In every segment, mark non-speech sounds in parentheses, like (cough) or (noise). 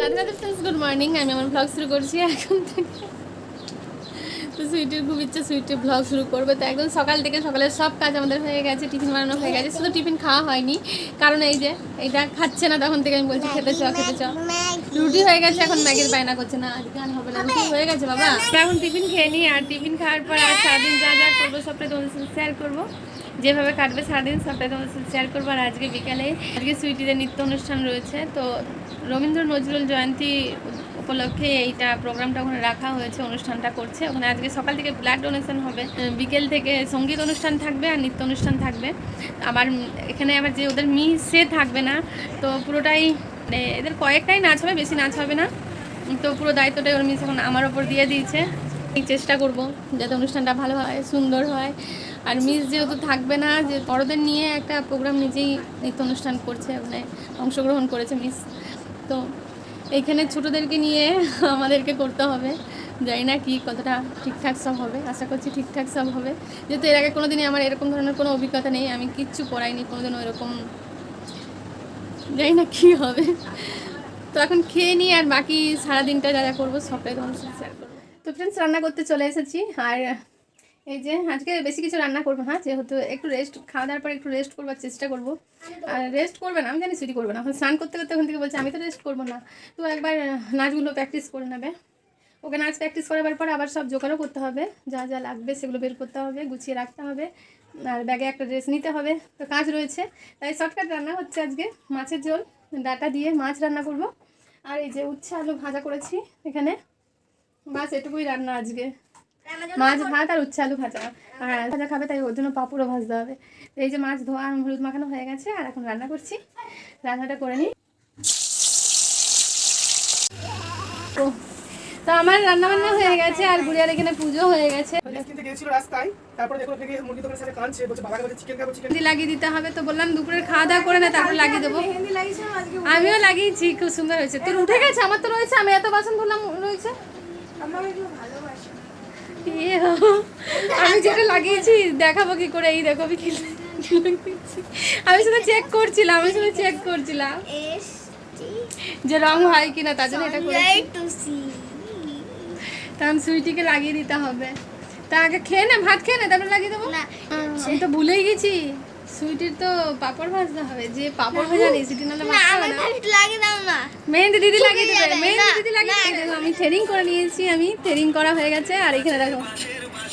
Radhe good morning আমি আমার blog শুরু করছি এখন থেকে। তো সুইটির খুব ইচ্ছে সুইটির ব্লগ শুরু করবে। তো একদম সকাল থেকে সকালের সব কাজ আমাদের হয়ে গেছে, টিফিন বানানো হয়ে গেছে। শুধু টিফিন খাওয়া হয়নি। কারণ এই যে এইটা খাচ্ছে না তখন থেকে আমি বলছি, খেতে চাও খেতে চাও রুটি হয়ে গেছে, এখন ম্যাগির বায়না করছে। না, আজকে আর হবে না। রুটি হয়ে গেছে, বাবা। এখন টিফিন খেয়ে নিই আর টিফিন খাওয়ার পর আর সারাদিন যা যা করব, সবটাই তোমাদের সাথে শেয়ার করব। যেভাবে কাটবে সারাদিন, সবটাই তোমাদের সাথে শেয়ার করব। আর আজকে বিকালে আজকে সুইটিদের নৃত্য অনুষ্ঠান রয়েছে। তো রবীন্দ্র নজরুল জয়ন্তী উপলক্ষে এইটা প্রোগ্রামটা ওখানে রাখা হয়েছে, অনুষ্ঠানটা করছে। ওখানে আজকে সকাল থেকে ব্লাড ডোনেশন হবে। বিকেল থেকে সংগীত অনুষ্ঠান থাকবে আর নৃত্য অনুষ্ঠান থাকবে। আবার এখানে আবার যে ওদের মি সে থাকবে না, তো পুরোটাই মানে এদের কয়েকটাই নাচ হবে, বেশি নাচ হবে না। তো পুরো দায়িত্বটাই ওর মিস এখন আমার ওপর দিয়ে দিয়েছে। চেষ্টা করব যাতে অনুষ্ঠানটা ভালো হয়, সুন্দর হয়। আর মিস যেহেতু থাকবে না, যে বড়দের নিয়ে একটা প্রোগ্রাম নিজেই নৃত্য অনুষ্ঠান করছে মানে অংশগ্রহণ করেছে মিস। তো এইখানে ছোটোদেরকে নিয়ে (laughs) আমাদেরকে করতে হবে। জানি না কি, কতটা ঠিকঠাক সব হবে, আশা করছি ঠিকঠাক সব হবে। যেহেতু এর আগে কোনো দিনই আমার এরকম ধরনের কোনো অভিজ্ঞতা নেই, আমি কিচ্ছু পড়াইনি, কোনোদিনও এরকম জানি না কী হবে। তো এখন খেয়ে নিই আর বাকি সারাদিনটা যা যা করব, সবটাই তোমার সাথে শেয়ার করব। তো ফ্রেন্ডস রান্না করতে চলে এসেছি, আর এই যে আজকে বেশি কিছু রান্না করব হ্যাঁ যেহেতু একটু রেস্ট খাওয়া দাওয়ার পর একটু রেস্ট করবার চেষ্টা করব। আর রেস্ট করবে না আমি জানি ছুটি করবে না এখন স্নান করতে করতে ওখান থেকে বলছে আমি তো রেস্ট করব না। তো একবার নাচগুলো প্র্যাকটিস করে নেবে। ওকে নাচ প্র্যাকটিস করাবার পর আবার সব জোগাড়ও করতে হবে যা যা লাগবে সেগুলো বের করতে হবে গুছিয়ে রাখতে হবে আর ব্যাগে একটা ড্রেস নিতে হবে। তো কাজ রয়েছে তাই শর্টকাট রান্না হচ্ছে আজকে মাছের ঝোল ডাটা দিয়ে মাছ রান্না করব। আর এই যে উচ্ছে আলু ভাজা করেছি এখানে। বাস এটুকুই রান্না আজকে। মাছ ভাত আর উচ্ছে আলু ভাজা। আর আলু ভাজা খাবে তাই ওর জন্য পাঁপড়ও ভাজতে হবে। তো এই যে মাছ ধোয়া আর হলুদ মাখানো হয়ে গেছে আর এখন রান্না করছি। রান্নাটা করে নিই। তো তো আমার রান্না বান্না হয়ে গেছে আর গুড়িয়ার এখানে পুজো হয়ে গেছে। লাগিয়ে দিতে হবে তো বললাম দুপুরের খাওয়া দাওয়া করে না তারপর লাগিয়ে দেবো। আমিও লাগিয়েছি খুব সুন্দর হয়েছে। তোর উঠে গেছে? আমার তো রয়েছে আমি এত বাসন ধরলাম রয়েছে? আমি যেটা লাগিয়েছি দেখাবো কি করে এই দেখো আমি খেলে আমি শুধু চেক করছিলাম আমি শুধু চেক করছিলাম। যে রং হয় কিনা তার জন্য এটা করেছি। তখন সুইটিকে লাগিয়ে দিতে হবে। তা আগে খেয়ে না ভাত খেয়ে না তারপরে লাগিয়ে দেবো? না আমি তো ভুলেই গেছি। সুইটির তো পাপড় ভাজতে হবে। যে পাপড় ভাজা নেই সেটি নাহলে ভাজতে না। মেহেন্দি দিদি লাগিয়ে দেবে মেহেন্দি দিদি লাগিয়ে দেবে। আমি থ্রেডিং করে নিয়েছি আমি থ্রেডিং করা হয়ে গেছে। আর এখানে দেখো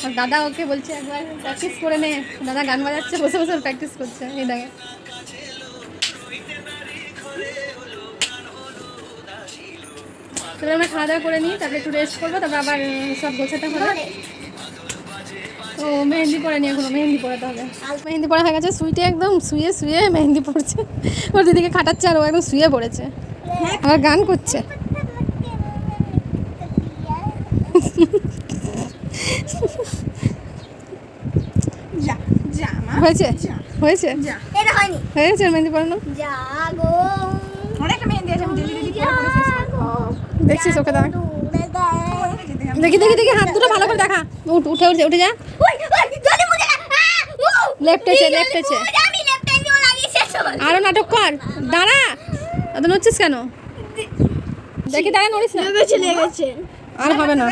আর দাদা ওকে বলছে একবার প্র্যাকটিস করে নে। দাদা গান বাজাচ্ছে বসে বসে প্র্যাকটিস করছে। এই দেখে। তাহলে আমরা খাওয়া দাওয়া করে নিই তারপরে একটু রেস্ট করব তারপর আবার সব গোছাতে হবে। ও মেহেন্দি পরে নিয়ে এখনও মেহেন্দি পরাতে হবে। মেহেন্দি পরা হয়ে গেছে সুইটে একদম শুয়ে শুয়ে মেহেন্দি পড়ছে ওর দিদিকে খাটাচ্ছে আর ও একদম শুয়ে পড়েছে। আবার গান করছে। যা যা হয়েছে? হয়েছে? যা। এটা হয়নি। হয়েছে মেহেন্দি শেষ দেখছিস ওকে হবে। দেখি দেখি দেখি হাত দুটো ভালো করে দেখা। উঠ উঠে উঠে উঠে যা। লেফট লাগিয়ে শেষ হবে আরও নাটক কর। দাঁড়া। এত নড়ছিস কেন? দেখি দাঁড়া নড়িস না। চলে গেছে। আর হবে না।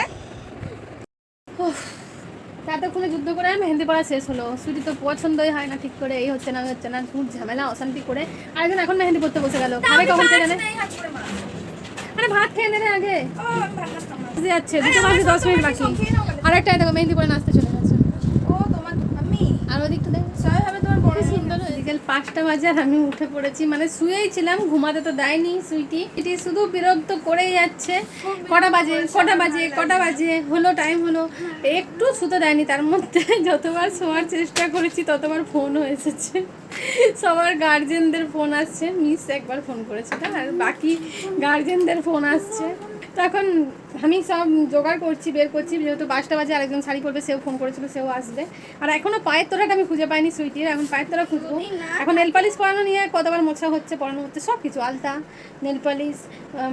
এতক্ষণে যুদ্ধ করে মেহেন্দি পড়া শেষ হলো। সুইটি তো পছন্দই হয় না ঠিক করে এই হচ্ছে না হচ্ছে না খুব ঝামেলা অশান্তি করে। আরেকজন এখন মেহেন্দি পড়তে বসে গেল। কখন জানে? আরে ভাত খেয়ে নেবে আগে। যাচ্ছে দশ মিনিট বাকি। আরেকটাই দেখো মেহেন্দি পরে নাচতে চলে গেছে ও তোমার আমি আর ওদিকটা দেখ সবাই ভাবে তোমার বড় কি সুন্দর বিকেল পাঁচটা বাজে আর আমি উঠে পড়েছি। মানে শুয়েই ছিলাম ঘুমাতে তো দেয়নি সুইটি। এটি শুধু বিরক্ত করেই যাচ্ছে। কটা বাজে কটা বাজে কটা বাজে হলো টাইম হলো। একটু শুতে দেয়নি তার মধ্যে (laughs) যতবার শোয়ার চেষ্টা করেছি ততবার ফোন এসেছে। সবার গার্জেনদের ফোন আসছে। মিস একবার ফোন করেছে আর বাকি গার্জেনদের ফোন আসছে। তখন আমি সব জোগাড় করছি বের করছি যেহেতু বাসটা বাজে আরেকজন শাড়ি পরবে সেও ফোন করেছিল সেও আসবে। আর এখনও পায়ের তোরাটা আমি খুঁজে পাইনি সুইটির এখন পায়ের তোরা খুঁজবো। এখন নেল পালিশ পরানো নিয়ে কতবার মোছা হচ্ছে পরানো হচ্ছে সব কিছু আলতা নেল পালিশ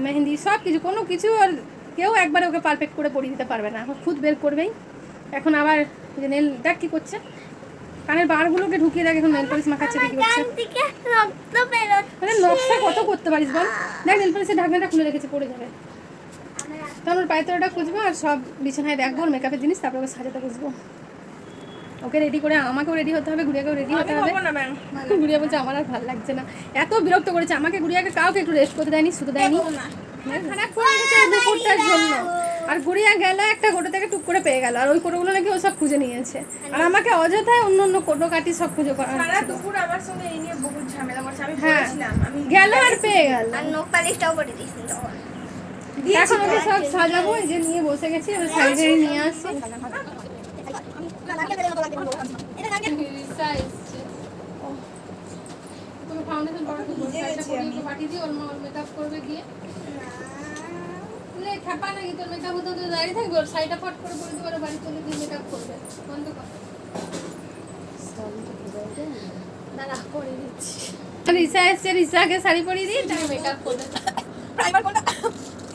মেহেন্দি সব কিছু কোনো কিছু আর কেউ একবারে ওকে পারফেক্ট করে পরিয়ে দিতে পারবে না। এখন খুদ বের করবেই। এখন আবার যে নেল দেখ কী করছে। কানের বারগুলোকে ঢুকিয়ে দেখ এখন নেল পলিশ মাখাচ্ছে কি করছে। মানে নকশা কত করতে পারিস বল? দেখ নেল পলিশের ঢাকনাটা খুলে রেখেছে পড়ে যাবে। তখন ওর পায়ের তলাটা খুঁজবো আর সব বিছানায় ওর মেকআপের জিনিস তারপরে ওকে সাজাতে বুঝব ওকে রেডি করে আমাকেও রেডি হতে হবে গুড়িয়াকেও রেডি হতে হবে। (laughs) গুড়িয়া বলছে আমার আর ভালো লাগছে না। এত বিরক্ত করেছে আমাকে গুড়িয়াকে কাউকে একটু রেস্ট করতে দেয়নি শুতে দেয়নি। জন্য। আর গুড়িয়া গেল একটা গোটো থেকে টুক করে পেয়ে গেল আর ওই কোটোগুলো নাকি ও সব খুঁজে নিয়েছে। আর আমাকে অযথায় অন্য অন্য কোটো কাটি সব খুঁজে করা সারা দুপুর আমার সঙ্গে এই নিয়ে বহুত ঝামেলা করছে আমি হ্যাঁ। বলেছিলাম আমি গেল আর পেয়ে গেল। আর নখ পালিশটাও করে তখন এখন ওকে সব সাজাবো এই যে নিয়ে বসে গেছি সাইডে নিয়ে আসছি নাকি তোর মেকআপ হতে হতে দাঁড়িয়ে থাকবে ওর সাইডটা ফট করে দেবো বাড়ি চলে মেকআপ করবে বন্ধ কর দাঁড়া করে দিচ্ছি। রিসা এসছে রিসাকে শাড়ি পরিয়ে তুমি মেকআপ করবে। প্রাইমার কোনটা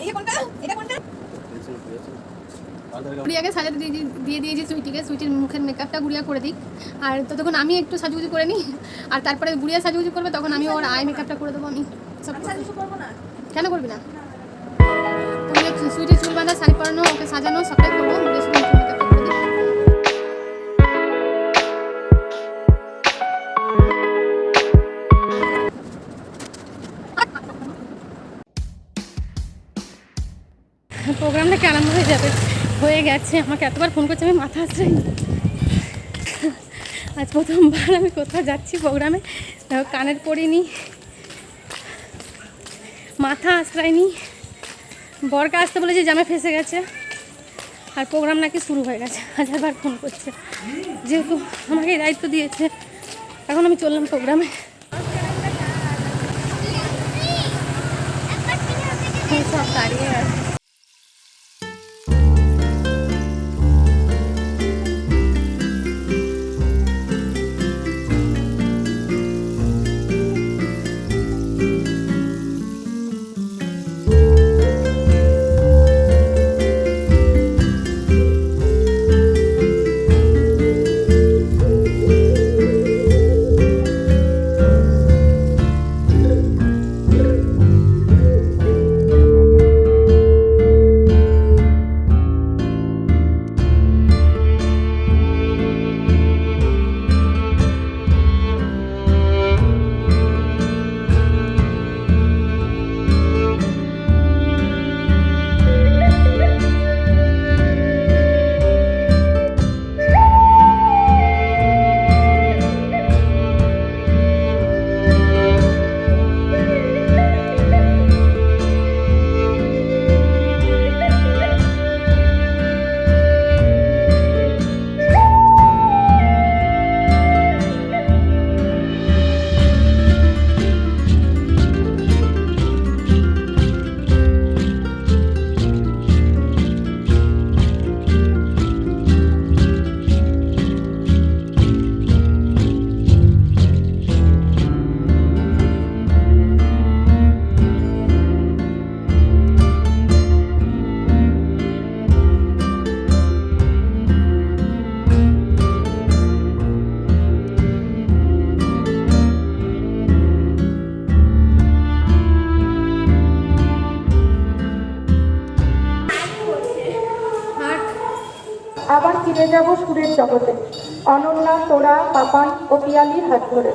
এই কোনটা? এটা কোনটা? গুড়িয়াকে সাজাতে দিয়ে দিয়ে- দিয়ে দিয়েছি সুইটিকে। সুইটির মুখের মেকআপটা গুড়িয়া করে দিই আর ততক্ষণ আমি একটু সাজুগুজি করে নিই। আর তারপরে গুড়িয়া সাজুগুজি করবে তখন আমি ওর আই মেকআপটা করে দেবো আমি। সব কেন করবি না? গুড়িয়া সুইটির চুল বাঁধা শাড়ি পরানো ওকে সাজানো সবটাই করব। প্রোগ্রামটা কি আরম্ভ হয়ে যাবে? হয়ে গেছে। আমাকে এতবার ফোন করছে, আমি মাথা আসছেনি আজ প্রথমবার আমি কোথাও যাচ্ছি প্রোগ্রামে। কানের পরিনি মাথা আশ্রয়নি। বরকে আসতে বলেছে, জামে ফেসে গেছে। আর প্রোগ্রাম নাকি শুরু হয়ে গেছে। হাজারবার ফোন করছে। যেহেতু আমাকে দায়িত্ব দিয়েছে, এখন আমি চললাম প্রোগ্রামে। সব দাঁড়িয়ে আছে। যাব সুরের জগতে। অনন্যা তোরা পাপান ও পিয়ালির হাত ধরে।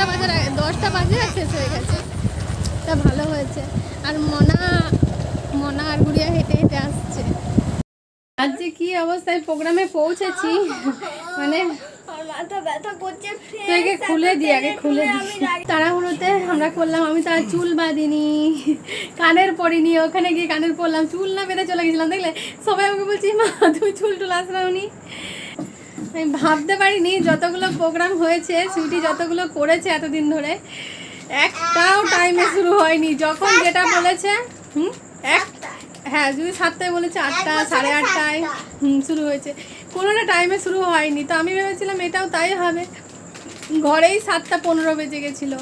দশটা বাজার দশটা বাজে আর শেষ হয়ে গেছে। তা ভালো হয়েছে। আর মনা মনা আর গুড়িয়া হেঁটে হেঁটে আসছে। আজ যে কি অবস্থায় প্রোগ্রামে পৌঁছেছি মানে আগে খুলে দি আগে খুলে দি তাড়াহুড়োতে আমরা করলাম আমি তো চুল বাঁধিনি কানের পরিনি ওখানে গিয়ে কানের পরলাম চুল না বেঁধে চলে গেছিলাম দেখলে সবাই আমাকে বলছি মা তুমি চুল টুল আসলামনি আমি ভাবতে পারিনি যতগুলো প্রোগ্রাম হয়েছে সুইটি যতগুলো করেছে এতদিন ধরে একটাও টাইমে শুরু হয়নি। যখন যেটা বলেছে হুম? এক হ্যাঁ যদি সাতটায় বলেছে আটটা সাড়ে আটটায় হুম শুরু হয়েছে। কোনোটা টাইমে শুরু হয়নি। তো আমি ভেবেছিলাম এটাও তাই হবে। ঘরেই সাতটা পনেরো বেজে গেছিল।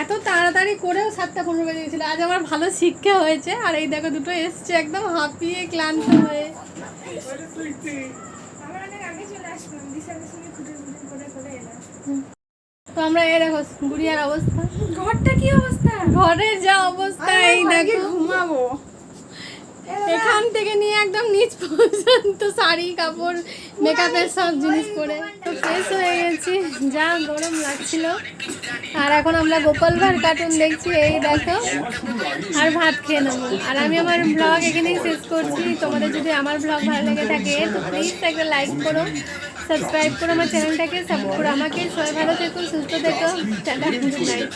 এত তাড়াতাড়ি করেও সাতটা পনেরো বেজে গেছিল। আজ আমার ভালো শিক্ষা হয়েছে। আর এই দেখো দুটো এসছে একদম হাঁপিয়ে ক্লান্ত হয়ে। তো আমরা দেখো গুড়িয়ার অবস্থা। ঘরটা কি অবস্থা? ঘরের যা অবস্থা এই দেখো। ঘুমাবো। এখান থেকে নিয়ে একদম নিচ পর্যন্ত শাড়ি, কাপড় মেকআপের সব জিনিস পরে। তো ফ্রেশ হয়ে গেছি, যা গরম লাগছিল। আর এখন আমরা গোপাল ভাঁড় কার্টুন দেখছি, এই দেখো। আর ভাত খেয়ে নেব। আর আমি আমার ব্লগ এখানেই শেষ করছি। তোমাদের যদি আমার ব্লগ ভালো লেগে থাকে, তো প্লিজ একটা লাইক করো সাবস্ক্রাইব করো আমার চ্যানেলটাকে সাপোর্ট করো আমাকে সবাই ভালো থেকো, সুস্থ থেকো। Tata good night